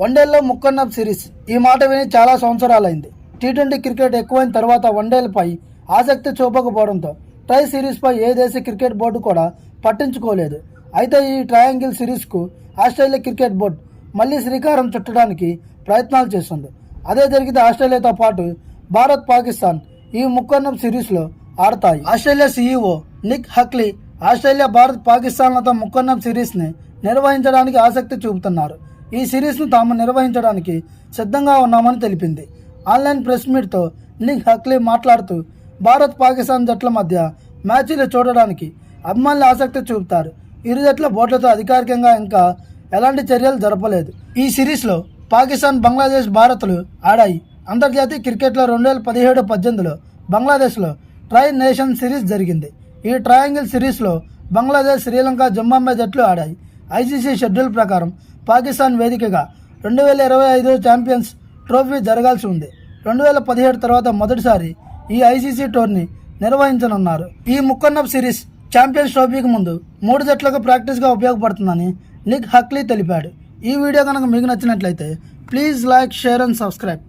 వన్డేల్లో ముక్కన్నప్ సిరీస్. ఈ మాట విని చాలా సంవత్సరాలైంది. టీ ట్వంటీ క్రికెట్ ఎక్కువైన తర్వాత వన్డేలపై ఆసక్తి చూపకపోవడంతో ట్రై సిరీస్పై ఏ దేశ క్రికెట్ బోర్డు కూడా పట్టించుకోలేదు. అయితే ఈ ట్రయాంగిల్ సిరీస్కు ఆస్ట్రేలియా క్రికెట్ బోర్డు మళ్ళీ శ్రీకారం చుట్టడానికి ప్రయత్నాలు చేస్తుంది. అదే జరిగితే ఆస్ట్రేలియాతో పాటు భారత్ పాకిస్తాన్ ఈ ముక్కన్నం సిరీస్లో ఆడతాయి. Australia CEO Nick Hockley Australia Bharat పాకిస్తాన్లతో ముక్కన్నం సిరీస్ని నిర్వహించడానికి ఆసక్తి చూపుతున్నారు. ఈ సిరీస్ను తాము నిర్వహించడానికి సిద్ధంగా ఉన్నామని తెలిపింది. ఆన్లైన్ ప్రెస్ మీట్తో నిక్ హక్లీ మాట్లాడుతూ భారత్ పాకిస్తాన్ జట్ల మధ్య మ్యాచ్లు చూడడానికి అభిమానులు ఆసక్తి చూపుతారు. ఇరు జట్ల బోట్లతో అధికారికంగా ఇంకా ఎలాంటి చర్యలు జరపలేదు. ఈ సిరీస్లో పాకిస్తాన్ బంగ్లాదేశ్ భారత్లు ఆడాయి. అంతర్జాతీయ క్రికెట్లో రెండు వేల పదిహేడు పద్దెనిమిదిలో బంగ్లాదేశ్లో ట్రై నేషన్ సిరీస్ జరిగింది. ఈ ట్రయాంగిల్ సిరీస్లో బంగ్లాదేశ్ శ్రీలంక జింబాబ్వే జట్లు ఆడాయి. ఐసీసీ షెడ్యూల్ ప్రకారం పాకిస్తాన్ వేదికగా రెండు వేల ఇరవై ఐదు ఛాంపియన్స్ ట్రోఫీ జరగాల్సి ఉంది. రెండు వేల పదిహేడు తర్వాత మొదటిసారి ఈ ఐసీసీ టోర్నీ నిర్వహించనున్నారు. ఈ ముక్కన్నప్ సిరీస్ ఛాంపియన్స్ ట్రోఫీకి ముందు మూడు జట్లకు ప్రాక్టీస్గా ఉపయోగపడుతుందని నిక్ హక్లీ తెలిపాడు. ఈ వీడియో కనుక మీకు నచ్చినట్లయితే please like share and subscribe.